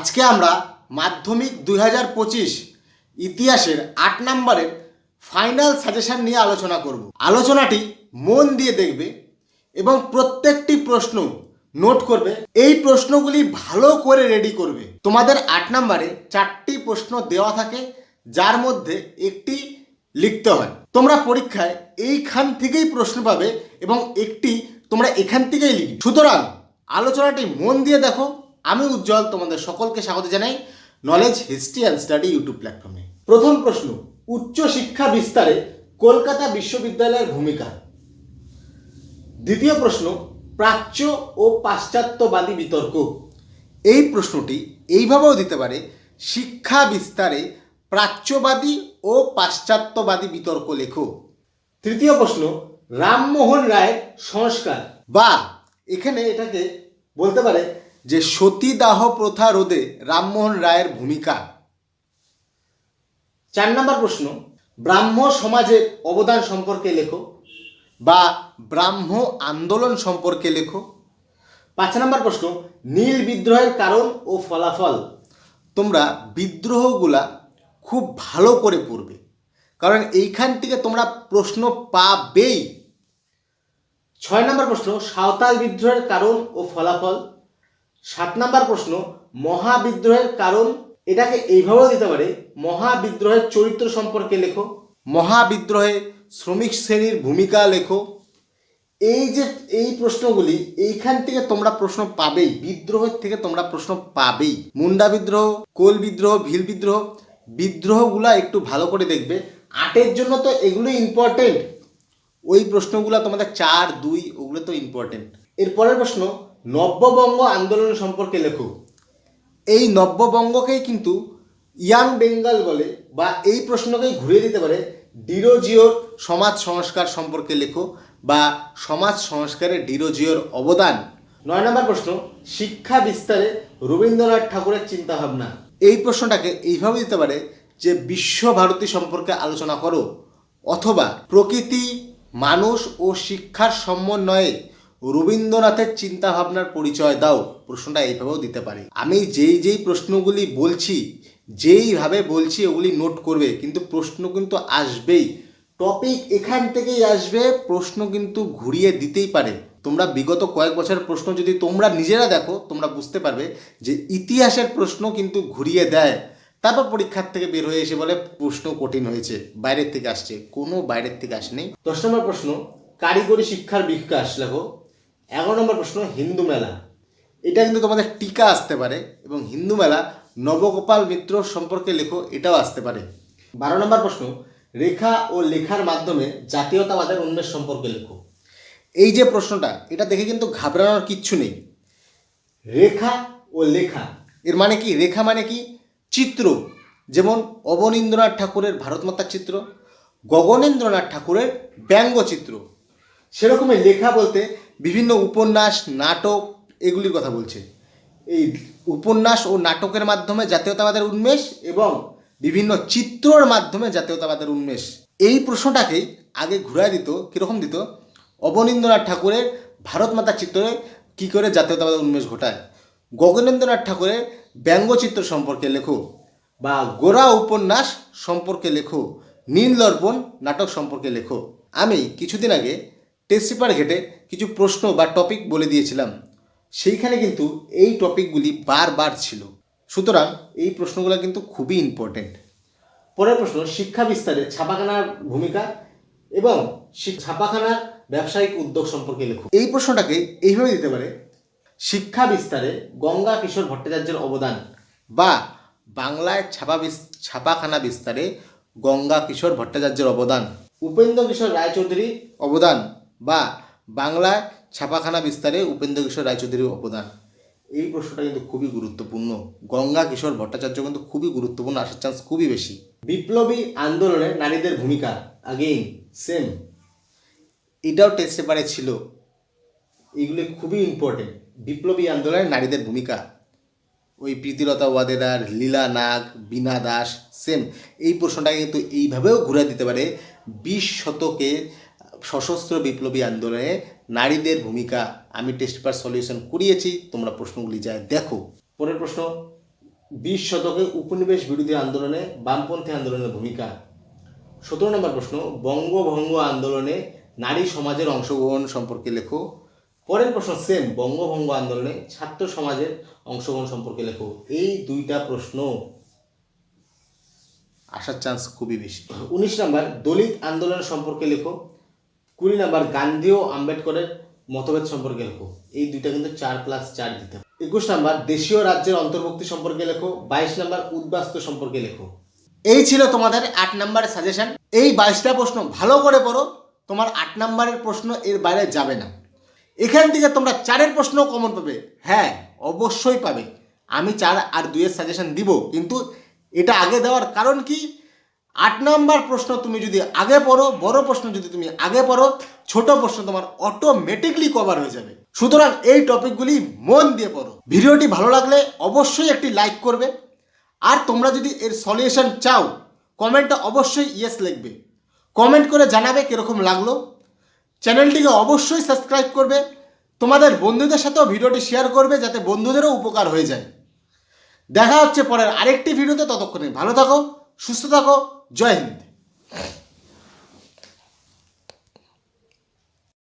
আজকে আমরা মাধ্যমিক দুই হাজার পঁচিশ ইতিহাসের আট নম্বরের ফাইনাল সাজেশন নিয়ে আলোচনা করব। আলোচনাটি মন দিয়ে দেখবে এবং প্রত্যেকটি প্রশ্ন নোট করবে। এই প্রশ্নগুলি ভালো করে রেডি করবে। তোমাদের আট নম্বরে চারটি প্রশ্ন দেওয়া থাকে, যার মধ্যে একটি লিখতে হয়। তোমরা পরীক্ষায় এইখান থেকেই প্রশ্ন পাবে এবং একটি তোমরা এখান থেকেই লিখবে। সুতরাং আলোচনাটি মন দিয়ে দেখো। আমি উজ্জ্বল তোমাদের সকলকে স্বাগত জানাই knowledge history and study YouTube প্ল্যাটফর্মে প্রথম প্রশ্ন, উচ্চ শিক্ষা বিস্তারে কলকাতা বিশ্ববিদ্যালয়ের ভূমিকা? দ্বিতীয় প্রশ্ন, প্রাচ্য ও পাশ্চাত্যবাদী বিতর্ক? এই প্রশ্নটি এইভাবেও দিতে পারে, শিক্ষা বিস্তারে প্রাচ্যবাদী ও পাশ্চাত্যবাদী বিতর্ক লেখো। তৃতীয় প্রশ্ন, রামমোহন রায়ের সংস্কার? বা, এখানে এটাকে বলতে পারে যে সতীদাহ প্রথা রোধে রামমোহন রায়ের ভূমিকা। চার নম্বর প্রশ্ন, ব্রাহ্ম সমাজের অবদান সম্পর্কে লেখো বা ব্রাহ্ম আন্দোলন সম্পর্কে লেখো। পাঁচ নম্বর প্রশ্ন, নীল বিদ্রোহের কারণ ও ফলাফল। তোমরা বিদ্রোহগুলা খুব ভালো করে পড়বে, কারণ এইখান থেকে তোমরা প্রশ্ন পাবেই। ছয় নম্বর প্রশ্ন, সাঁওতাল বিদ্রোহের কারণ ও ফলাফল। সাত নম্বর প্রশ্ন, মহাবিদ্রোহের কারণ এটাকে এইভাবেও দিতে পারে, মহাবিদ্রোহের চরিত্র সম্পর্কে লেখো, মহাবিদ্রোহে শ্রমিক শ্রেণির ভূমিকা লেখো। এই যে, এই প্রশ্নগুলি এইখান থেকে তোমরা প্রশ্ন পাবেই, বিদ্রোহের থেকে তোমরা প্রশ্ন পাবেই। মুন্ডা বিদ্রোহ, কোল বিদ্রোহ, ভিল বিদ্রোহ, বিদ্রোহগুলা একটু ভালো করে দেখবে। আটের জন্য তো এগুলো ইম্পর্টেন্ট ওই প্রশ্নগুলো তোমাদের চার, দুই, ওগুলো তো ইম্পর্টেন্ট এরপরের প্রশ্ন নব্যবঙ্গ আন্দোলন সম্পর্কে লেখো। এই নব্যবঙ্গকেই কিন্তু ইয়াং বেঙ্গল বলে বা এই প্রশ্নকেই ঘুরিয়ে দিতে পারে ডিরোজিওর সমাজ সংস্কার সম্পর্কে লেখো বা সমাজ সংস্কারে ডিরোজিওর অবদান। নয় নম্বর প্রশ্ন শিক্ষা বিস্তারে রবীন্দ্রনাথ ঠাকুরের চিন্তাভাবনা। এই প্রশ্নটাকে এইভাবে দিতে পারে যে বিশ্বভারতী সম্পর্কে আলোচনা করো অথবা প্রকৃতি মানুষ ও শিক্ষার সমন্বয়ে রবীন্দ্রনাথের চিন্তাভাবনার পরিচয় দাও। প্রশ্নটা এইভাবেও দিতে পারে। আমি যেই যেই প্রশ্নগুলি বলছি, যেইভাবে বলছি ওগুলি নোট করবে, কিন্তু প্রশ্ন কিন্তু আসবেই। টপিক এখান থেকেই আসবে, প্রশ্ন কিন্তু ঘুরিয়ে দিতেই পারে। তোমরা বিগত কয়েক বছরের প্রশ্ন যদি তোমরা নিজেরা দেখো, তোমরা বুঝতে পারবে যে ইতিহাসের প্রশ্ন কিন্তু ঘুরিয়ে দেয়। তারপর পরীক্ষার থেকে বের হয়ে এসে বলে, প্রশ্ন কঠিন হয়েছে, বাইরের থেকে আসছে। কোনো বাইরের থেকে আসেনি। দশ নম্বর প্রশ্ন, কারিগরি শিক্ষার বিকাশ, লেখো। এগারো নম্বর প্রশ্ন, হিন্দু মেলা। এটা কিন্তু তোমাদের টিকা আসতে পারে এবং হিন্দু মেলা নবগোপাল মিত্র সম্পর্কে লেখো, এটাও আসতে পারে। বারো নম্বর প্রশ্ন, রেখা ও লেখার মাধ্যমে জাতীয়তাবাদের উন্মেষ সম্পর্কে লেখো। এই যে প্রশ্নটা, এটা দেখে কিন্তু ঘাবড়ানোর কিচ্ছু নেই। রেখা ও লেখা, এর মানে কি? রেখা মানে কি? চিত্র, যেমন অবনীন্দ্রনাথ ঠাকুরের ভারতমাতার চিত্র, গগনেন্দ্রনাথ ঠাকুরের ব্যঙ্গচিত্র। সেরকমই লেখা বলতে বিভিন্ন উপন্যাস, নাটক এগুলির কথা বলছে। এই উপন্যাস ও নাটকের মাধ্যমে জাতীয়তাবাদের উন্মেষ এবং বিভিন্ন চিত্রর মাধ্যমে জাতীয়তাবাদের উন্মেষ। এই প্রশ্নটাকেই আগে ঘুরায় দিত, কীরকম দিত? অবনীন্দ্রনাথ ঠাকুরের ভারত মাতার চিত্রে কী করে জাতীয়তাবাদের উন্মেষ ঘটায়? গগনেন্দ্রনাথ ঠাকুরের ব্যঙ্গচিত্র সম্পর্কে লেখো বা গোরা উপন্যাস সম্পর্কে লেখো, নীল দর্পণ নাটক সম্পর্কে লেখো। আমি কিছুদিন আগে টেস্ট পেপার ঘেটে কিছু প্রশ্ন বা টপিক বলে দিয়েছিলাম। সেইখানে কিন্তু এই টপিকগুলি বারবার ছিল। সুতরাং এই প্রশ্নগুলো কিন্তু খুবই ইম্পর্টেন্ট পরের প্রশ্ন, শিক্ষা বিস্তারে ছাপাখানার ভূমিকা এবং ছাপাখানার ব্যবসায়িক উদ্যোগ সম্পর্কে লেখো। এই প্রশ্নটাকে এইভাবে দিতে পারে, শিক্ষা বিস্তারে গঙ্গা কিশোর ভট্টাচার্যের অবদান বা বাংলায় ছাপা ছাপাখানা বিস্তারে গঙ্গা কিশোর ভট্টাচার্যের অবদান। উপেন্দ্র কিশোর রায়চৌধুরীর অবদান বা বাংলায় ছাপাখানা বিস্তারে উপেন্দ্র কিশোর রায়চৌধুরীর অবদান। এই প্রশ্নটা কিন্তু খুবই গুরুত্বপূর্ণ। গঙ্গা কিশোর ভট্টাচার্য কিন্তু খুবই গুরুত্বপূর্ণ, আসার চান্স খুবই বেশি। বিপ্লবী আন্দোলনে নারীদের ভূমিকা আগেইন সেম এটাও টেস্ট পেপারে ছিল। এগুলো খুবই ইম্পর্টেন্ট বিপ্লবী আন্দোলনে নারীদের ভূমিকা। ওই প্রীতিলতা ওয়াদেদার, লীলা নাগ, বীণা দাস সেম এই প্রশ্নটাকে কিন্তু এইভাবেও ঘুরে দিতে পারে বিশ শতকে সশস্ত্র বিপ্লবী আন্দোলনে নারীদের ভূমিকা আমি টেস্ট পেপার সলিউশন করিয়েছি তোমরা প্রশ্নগুলি যায় দেখো। পরের প্রশ্ন, বিশ শতকে উপনিবেশ বিরোধী আন্দোলনে বামপন্থী আন্দোলনের ভূমিকা। সতেরো নম্বর প্রশ্ন, বঙ্গভঙ্গ আন্দোলনে নারী সমাজের অংশগ্রহণ সম্পর্কে লেখো। পরের প্রশ্ন সেম বঙ্গভঙ্গ আন্দোলনে ছাত্র সমাজের অংশগ্রহণ সম্পর্কে লেখো। এই দুইটা প্রশ্ন। আসার চান্স খুবই বেশি। উনিশ নম্বর, দলিত আন্দোলন সম্পর্কে লেখো। কুড়ি নাম্বার গান্ধী ও আম্বেদকরের মতভেদ সম্পর্কে লেখো। এই দুইটা কিন্তু চার প্লাস চার দিতে হবে। একুশ নাম্বার, দেশীয় রাজ্যের অন্তর্ভুক্তি সম্পর্কে লেখো। বাইশ নাম্বার, উদ্বাস্তু সম্পর্কে লেখো। এই ছিল তোমাদের আট নাম্বারের সাজেশন এই বাইশটা প্রশ্ন ভালো করে পড়ো, তোমার আট নাম্বারের প্রশ্ন এর বাইরে যাবে না। এখান থেকে তোমরা চারের প্রশ্ন কমন পাবে। হ্যাঁ অবশ্যই পাবে। আমি চার আর দুইয়ের সাজেশন দিব, কিন্তু এটা আগে দেওয়ার কারণ কি? আট নাম্বার প্রশ্ন তুমি যদি আগে পড়ো, বড় প্রশ্ন যদি তুমি আগে পড়ো, ছোট প্রশ্ন তোমার অটোমেটিকলি কভার হয়ে যাবে। সুতরাং এই টপিকগুলি মন দিয়ে পড়ো। ভিডিওটি ভালো লাগলে অবশ্যই একটি লাইক করবে। আর তোমরা যদি এর সলিউশন চাও কমেন্টে অবশ্যই ইয়েস লিখবে। কমেন্ট করে জানাবে কীরকম লাগল। চ্যানেলটিকে অবশ্যই সাবস্ক্রাইব করবে। তোমাদের বন্ধুদের সাথেও ভিডিওটি শেয়ার করবে যাতে বন্ধুদেরও উপকার হয়ে যায়। দেখা হচ্ছে পরের আরেকটি ভিডিওতে, ততক্ষণে ভালো থাকো, সুস্থ থাকো। জয় হিন্দ